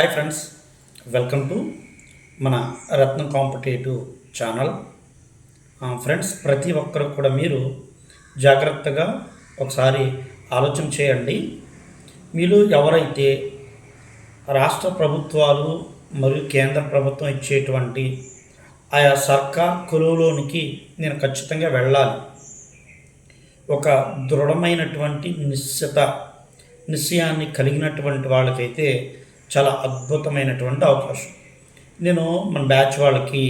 Hi friends welcome to మన రత్నం competitive channel friends ప్రతి ఒక్కరు కూడా మీరు జాగ్రత్తగా ఒకసారి ఆలోచన చేయండి. మీరు ఎవరైతే రాష్ట్ర ప్రభుత్వాలు మరియు కేంద్ర ప్రభుత్వం ఇచ్చేటువంటి ఆయా సర్కార్ కొలువులోనికి నేను ఖచ్చితంగా వెళ్ళాలి. ఒక దృఢమైనటువంటి నిశ్చిత నిశ్చయాన్ని కలిగినటువంటి వాళ్ళకైతే చాలా అద్భుతమైనటువంటి అవకాశం. నేను మన బ్యాచ్ వాళ్ళకి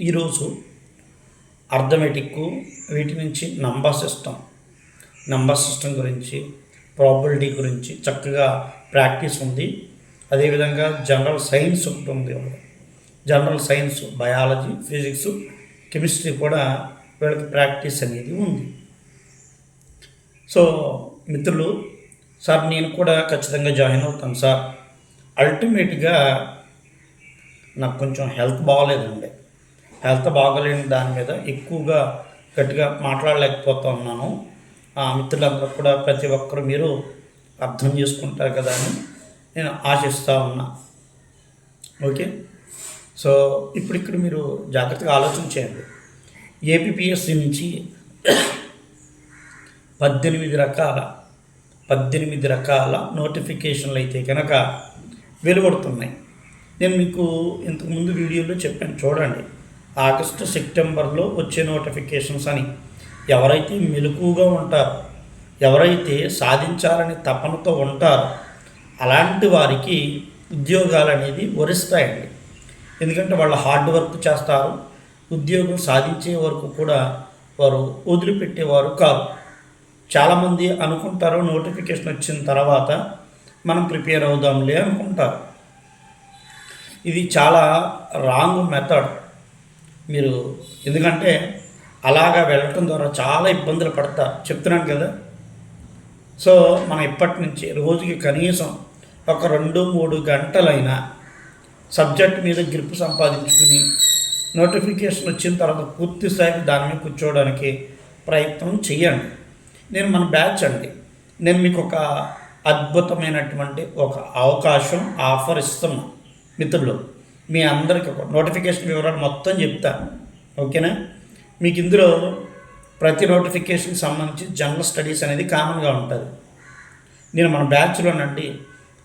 ఈరోజు అర్థమెటిక్ వీటి నుంచి నంబర్ సిస్టమ్ నంబర్ సిస్టమ్ గురించి ప్రాబిలిటీ గురించి చక్కగా ప్రాక్టీస్ ఉంది. అదేవిధంగా జనరల్ సైన్స్ ఒకటి ఉంది general science biology physics chemistry కూడా వీళ్ళకి ప్రాక్టీస్ అనేది ఉంది. సో మిత్రులు సార్ నేను కూడా ఖచ్చితంగా జాయిన్ అవుతాను సార్. అల్టిమేట్గా నాకు కొంచెం హెల్త్ బాగోలేదండి. హెల్త్ బాగోలేని దాని మీద ఎక్కువగా గట్టిగా మాట్లాడలేకపోతా ఉన్నాను ఆ మిత్రులందరూ కూడా ప్రతి ఒక్కరు మీరు అర్థం చేసుకుంటారు కదా అని నేను ఆశిస్తూ ఉన్నా. ఓకే? సో ఇప్పుడు ఇక్కడ మీరు జాగ్రత్తగా ఆలోచన చేయండి. ఏపీఎస్సి నుంచి పద్దెనిమిది రకాల పద్దెనిమిది రకాల నోటిఫికేషన్లు అయితే కనుక వెలువడుతున్నాయి. నేను మీకు ఇంతకుముందు వీడియోలో చెప్పాను చూడండి. ఆగస్టు సెప్టెంబర్లో వచ్చే నోటిఫికేషన్స్ అని. ఎవరైతే మెలకుగా ఉంటారో ఎవరైతే సాధించాలని తపనతో ఉంటారో అలాంటి వారికి ఉద్యోగాలు అనేది వరిస్తాయండి. ఎందుకంటే వాళ్ళు హార్డ్ వర్క్ చేస్తారు ఉద్యోగం సాధించే వరకు కూడా వారు వదిలిపెట్టేవారు కాదు చాలామంది అనుకుంటారు నోటిఫికేషన్ వచ్చిన తర్వాత మనం ప్రిపేర్ అవుదాంలే అనుకుంటారు. ఇది చాలా రాంగ్ మెథడ్ మీరు ఎందుకంటే అలాగా వెళ్ళటం ద్వారా చాలా ఇబ్బందులు పడతారు చెప్తున్నాను కదా. సో మనం ఇప్పటి నుంచి రోజుకి కనీసం ఒక రెండు మూడు గంటలైనా సబ్జెక్ట్ మీద గ్రిప్ సంపాదించుకుని నోటిఫికేషన్ వచ్చిన తర్వాత పూర్తి స్థాయికి దాని మీద కూర్చోవడానికి ప్రయత్నం చేయండి. నేను మన బ్యాచ్ అండి. నేను మీకు ఒక అద్భుతమైనటువంటి ఒక అవకాశం ఆఫర్ ఇస్తున్నా మిత్రులు. మీ అందరికీ ఒక నోటిఫికేషన్ వివరాలు మొత్తం చెప్తాను ఓకేనా? మీకు ఇందులో ప్రతి నోటిఫికేషన్కి సంబంధించి జనరల్ స్టడీస్ అనేది కామన్గా ఉంటుంది. నేను మన బ్యాచ్లోనండి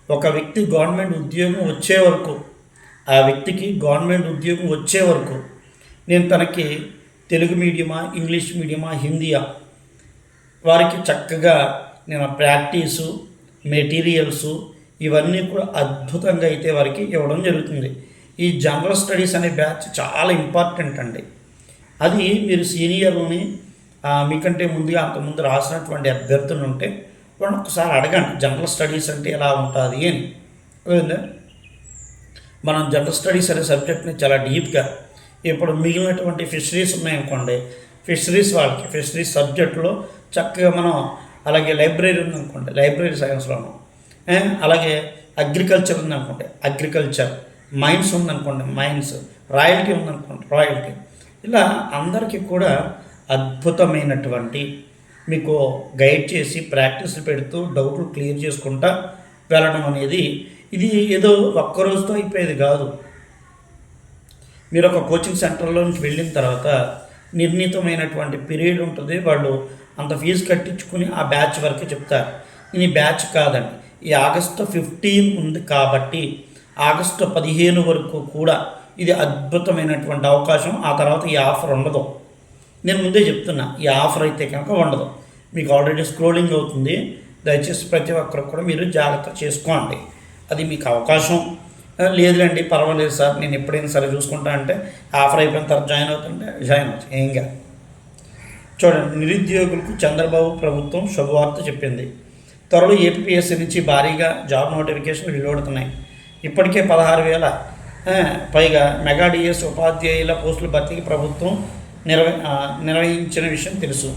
ఒక వ్యక్తి గవర్నమెంట్ ఉద్యోగం వచ్చే వరకు ఆ వ్యక్తికి గవర్నమెంట్ ఉద్యోగం వచ్చే వరకు నేను తనకి తెలుగు మీడియమా ఇంగ్లీష్ మీడియమా హిందీయా వారికి చక్కగా నేను ప్రాక్టీసు మెటీరియల్స్ ఇవన్నీ కూడా అద్భుతంగా అయితే వారికి ఇవ్వడం జరుగుతుంది. ఈ జనరల్ స్టడీస్ అనే బ్యాచ్ చాలా ఇంపార్టెంట్ అండి. అది మీరు సీనియర్ని మీకంటే ముందుగా అంతకుముందు రాసినటువంటి అభ్యర్థులు ఉంటే వాళ్ళని ఒకసారి అడగండి జనరల్ స్టడీస్ అంటే ఎలా ఉంటుంది అని. మనం జనరల్ స్టడీస్ అనే సబ్జెక్ట్ని చాలా డీప్గా ఇప్పుడు మిగిలినటువంటి ఫిషరీస్ ఉన్నాయనుకోండి ఫిషరీస్ వాళ్ళకి ఫిషరీస్ సబ్జెక్టులో చక్కగా మనం అలాగే లైబ్రరీ ఉందనుకోండి లైబ్రరీ సైన్స్లోను అలాగే అగ్రికల్చర్ ఉందనుకోండి అగ్రికల్చర్. మైన్స్ ఉందనుకోండి మైన్స్. రాయల్టీ ఉందనుకోండి రాయల్టీ. ఇలా అందరికీ కూడా అద్భుతమైనటువంటి మీకు గైడ్ చేసి ప్రాక్టీస్ పెడుతూ డౌట్లు క్లియర్ చేసుకుంటా వెళ్ళడం అనేది ఇది ఏదో ఒక్క రోజుతో అయిపోయేది కాదు. మీరు ఒక కోచింగ్ సెంటర్లో నుంచి వెళ్ళిన తర్వాత నిర్ణీతమైనటువంటి పీరియడ్ ఉంటుంది. వాళ్ళు అంత ఫీజు కట్టించుకుని ఆ బ్యాచ్ వరకు చెప్తారు. ఇది బ్యాచ్ కాదండి. ఈ ఆగస్టు ఫిఫ్టీన్ ఉంది కాబట్టి ఆగస్టు పదిహేను వరకు కూడా ఇది అద్భుతమైనటువంటి అవకాశం. ఆ తర్వాత ఈ ఆఫర్ ఉండదు. నేను ముందే చెప్తున్నా ఈ ఆఫర్ అయితే కనుక ఉండదు. మీకు ఆల్రెడీ స్క్రోలింగ్ అవుతుంది. దయచేసి ప్రతి ఒక్కరు కూడా మీరు జాగ్రత్త చేసుకోండి. అది మీకు అవకాశం. లేదులేండి పర్వాలేదు సార్. నేను ఎప్పుడైనా సరే చూసుకుంటా అంటే ఆఫర్ అయిపోయిన తర్వాత జాయిన్ అవుతుంటే జాయిన్ అవుతుంది ఏం కాదు. చూడండి నిరుద్యోగులకు చంద్రబాబు ప్రభుత్వం శుభవార్త చెప్పింది. త్వరలో ఏపీఎస్సీ నుంచి భారీగా జాబ్ నోటిఫికేషన్లు వెలువడుతున్నాయి. ఇప్పటికే పదహారు వేల పైగా మెగాడిఎస్ ఉపాధ్యాయుల పోస్టుల భర్తీకి ప్రభుత్వం నిర్వ నిర్వహించిన విషయం తెలుసు.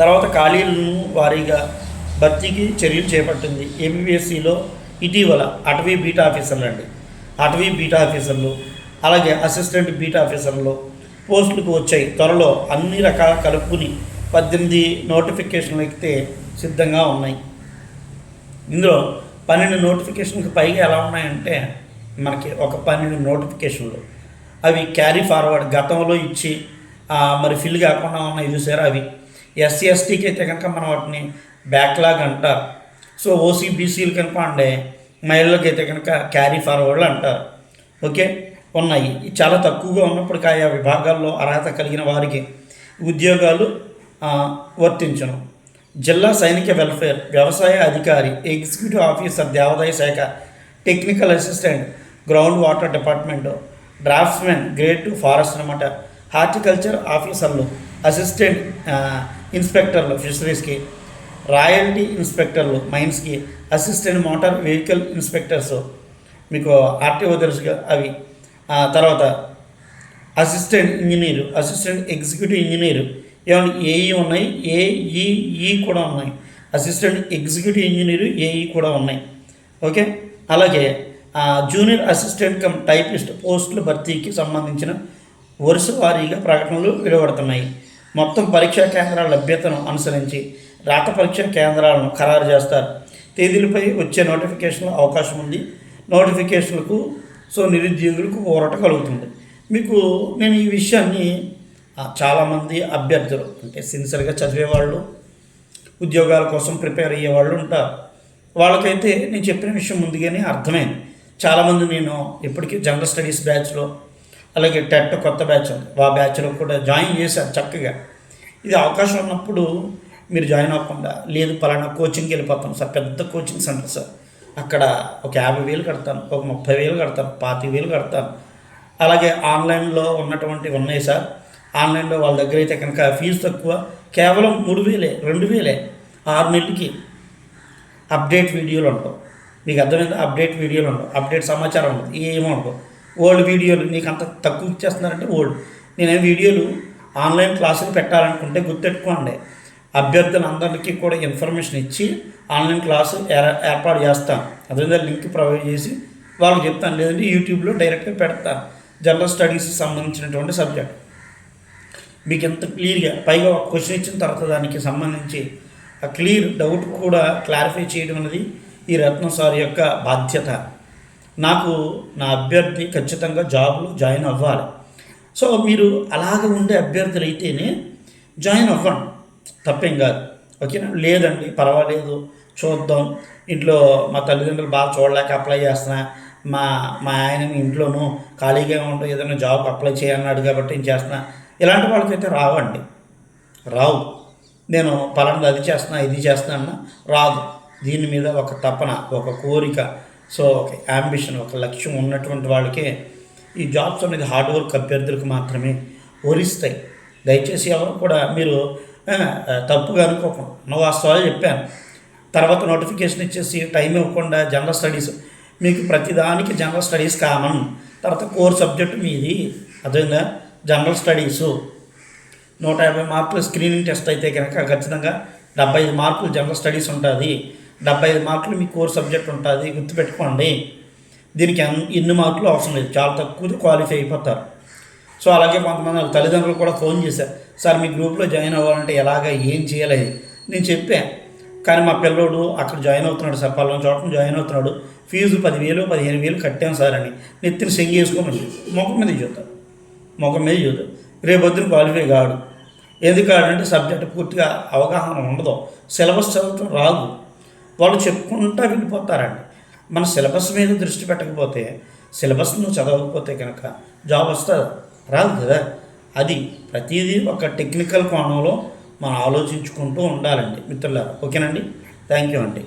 తర్వాత ఖాళీలను వారీగా భర్తీకి చర్యలు చేపట్టింది ఏపీఎస్సీలో ఇటీవల అటవీ బీటా ఆఫీసర్లు అండి అటవీ బీటా ఆఫీసర్లు అలాగే అసిస్టెంట్ బీటా ఆఫీసర్లు పోస్టులకు వచ్చాయి. త్వరలో అన్ని రకాల కలుపుకుని పద్దెనిమిది నోటిఫికేషన్లు ఎక్కితే సిద్ధంగా ఉన్నాయి. ఇందులో పన్నెండు నోటిఫికేషన్కి పైగా ఎలా ఉన్నాయంటే మనకి ఒక పన్నెండు నోటిఫికేషన్లు. అవి క్యారీ ఫార్వర్డ్ గతంలో ఇచ్చి మరి ఫిల్ కాకుండా ఉన్నాయి చూసారు అవి. ఎస్సీ ఎస్టీకి అయితే కనుక మనం వాటిని బ్యాక్లాగ్ అంటారు. సో ఓసీబీసీలు కనుక అంటే మహిళలకు అయితే కనుక క్యారీ ఫార్వర్డ్లు అంటారు. ఓకే? ఉన్నాయి. చాలా తక్కువగా ఉన్నప్పటికీ ఆయా విభాగాల్లో అర్హత కలిగిన వారికి ఉద్యోగాలు వర్తించను. జిల్లా సైనిక వెల్ఫేర్ వ్యవసాయ అధికారి ఎగ్జిక్యూటివ్ ఆఫీసర్ దేవాదాయ శాఖ technical assistant ground water department draftsmen grade two forest అనమాట హార్టికల్చర్ ఆఫీసర్లు అసిస్టెంట్ ఇన్స్పెక్టర్లు ఫిషరీస్కి రాయల్టీ ఇన్స్పెక్టర్లు మైన్స్కి అసిస్టెంట్ మోటార్ వెహికల్ ఇన్స్పెక్టర్స్. మీకు ఆర్టీఓ తెలుసుగా అవి. తర్వాత assistant engineer assistant executive engineer. ఏమైనా ఏఈ ఉన్నాయి ఏఈఈ కూడా ఉన్నాయి. అసిస్టెంట్ ఎగ్జిక్యూటివ్ ఇంజనీరు ఏఈ కూడా ఉన్నాయి. ఓకే? అలాగే జూనియర్ అసిస్టెంట్ కమ్ టైపిస్ట్ పోస్టుల భర్తీకి సంబంధించిన వరుస వారీగా ప్రకటనలు వెలువడుతున్నాయి. మొత్తం పరీక్షా కేంద్రాల లభ్యతను అనుసరించి రాత పరీక్షా కేంద్రాలను ఖరారు చేస్తారు. తేదీలపై వచ్చే నోటిఫికేషన్ల అవకాశం ఉంది. నోటిఫికేషన్లకు సో నిరుద్యోగులకు ఊరట కలుగుతుంది. మీకు నేను ఈ విషయాన్ని చాలామంది అభ్యర్థులు అంటే సిన్సియర్గా చదివేవాళ్ళు ఉద్యోగాల కోసం ప్రిపేర్ అయ్యే వాళ్ళు ఉంటారు. వాళ్ళకైతే నేను చెప్పిన విషయం ముందుగానే అర్థమైంది చాలామంది నేను ఇప్పటికీ జనరల్ స్టడీస్ బ్యాచ్లో అలాగే టెట్ కొత్త బ్యాచ్ ఉంది. ఆ బ్యాచ్లో కూడా జాయిన్ చేశారు చక్కగా. ఇది అవకాశం ఉన్నప్పుడు మీరు జాయిన్ అవ్వకుండా లేదు పలానా కోచింగ్కి వెళ్ళిపోతాం సార్ పెద్ద కోచింగ్ సెంటర్ సార్. అక్కడ ఒక యాభై వేలు కడతాను ఒక ముప్పై వేలు కడతాను పాతి వేలు కడతాను అలాగే ఆన్లైన్లో ఉన్నటువంటివి ఉన్నాయి సార్. ఆన్లైన్లో వాళ్ళ దగ్గర అయితే కనుక ఫీజు తక్కువ కేవలం మూడు వేలే రెండు వేలే ఆరు నెలలకి అప్డేట్ వీడియోలు ఉండవు. మీకు అర్థమైంది? అప్డేట్ వీడియోలు ఉండవు. అప్డేట్ సమాచారం ఉండదు. ఏమీ ఉండవు. ఓల్డ్ వీడియోలు నీకు అంత తక్కువ ఇచ్చేస్తున్నారంటే ఓల్డ్. నేనే వీడియోలు ఆన్లైన్ క్లాసులు పెట్టాలనుకుంటే గుర్తెట్టుకోండి. అభ్యర్థులందరికీ కూడా ఇన్ఫర్మేషన్ ఇచ్చి ఆన్లైన్ క్లాసు ఏర్- ఏర్పాటు చేస్తాను అదేవిధంగా లింక్ ప్రొవైడ్ చేసి వాళ్ళకి చెప్తాను. లేదంటే యూట్యూబ్లో డైరెక్ట్గా పెడతాను జనరల్ స్టడీస్కి సంబంధించినటువంటి సబ్జెక్ట్. మీకు ఎంత క్లియర్గా పైగా ఒక క్వశ్చన్ ఇచ్చిన తర్వాత దానికి సంబంధించి ఆ క్లియర్ డౌట్ కూడా క్లారిఫై చేయడం అనేది ఈ రత్న సార్ యొక్క బాధ్యత. నాకు నా అభ్యర్థి ఖచ్చితంగా జాబ్లో జాయిన్ అవ్వాలి. సో మీరు అలాగ ఉండే అభ్యర్థులు అయితేనే జాయిన్ అవ్వండి. తప్పేం కాదు. ఓకేనా? లేదండి పర్వాలేదు. చూద్దాం. ఇంట్లో మా తల్లిదండ్రులు బాగా చూడలేక అప్లై చేస్తున్నా. మా మా ఆయన ఇంట్లోనూ ఖాళీగా ఉంటే ఏదైనా జాబ్ అప్లై చేయన్నాడు కాబట్టి నేను చేస్తున్నా. ఇలాంటి వాళ్ళకైతే రావండి. రావు. నేను పలానది అది చేస్తున్నా ఇది చేస్తున్నా రాదు. దీని మీద ఒక తపన ఒక కోరిక. సో ఒక యాంబిషన్ ఒక లక్ష్యం ఉన్నటువంటి వాళ్ళకే ఈ జాబ్స్ అనేది హార్డ్ వర్క్ అభ్యర్థులకు మాత్రమే వరిస్తాయి దయచేసి ఎవరు కూడా మీరు తప్పుగా అనుకోకుండా ఆ వాస్తవాలు చెప్పాను. తర్వాత నోటిఫికేషన్ ఇచ్చేసి టైం ఇవ్వకుండా జనరల్ స్టడీస్ మీకు ప్రతిదానికి జనరల్ స్టడీస్ కామన్. తర్వాత కోర్ సబ్జెక్ట్ మీది అదేవిధంగా జనరల్ స్టడీసు. నూట యాభై మార్కులు స్క్రీనింగ్ టెస్ట్ అయితే కనుక ఖచ్చితంగా డెబ్బై ఐదు మార్కులు జనరల్ స్టడీస్ ఉంటుంది. డెబ్బై ఐదు మార్కులు మీ కోర్ సబ్జెక్ట్ ఉంటుంది గుర్తుపెట్టుకోండి. దీనికి ఎన్- ఎన్ని మార్కులు అవసరం లేదు. చాలా తక్కువ క్వాలిఫై అయిపోతారు. సో అలాగే కొంతమంది వాళ్ళ తల్లిదండ్రులు కూడా ఫోన్ చేశారు. సార్ మీ గ్రూప్లో జాయిన్ అవ్వాలంటే ఎలాగ ఏం చేయాలి? నేను చెప్పాను. కానీ మా పిల్లోడు అక్కడ జాయిన్ అవుతున్నాడు సార్ పలానా చోట జాయిన్ అవుతున్నాడు. ఫీజు పదివేలు పదిహేను వేలు కట్టాం సార్ అని. నెత్తిని సెంగ్ వేసుకోమని ముఖం మీద చూద్దాం. ముఖం మీద చూద్దాం. రేపొద్దున క్వాలిఫై కాడు. ఎందుకంటే సబ్జెక్ట్ పూర్తిగా అవగాహన ఉండదు. సిలబస్ చదవటం రాదు. వాళ్ళు చెప్పుకుంటా వెళ్ళిపోతారండి. మన సిలబస్ మీద దృష్టి పెట్టకపోతే సిలబస్ నువ్వు చదవకపోతే కనుక జాబ్ వస్తుంది? రాదు కదా? అది ప్రతిదీ ఒక టెక్నికల్ కోణంలో మనం ఆలోచించుకుంటూ ఉండాలండి మిత్రులారా. ఓకేనండి? థ్యాంక్ యూ అండి.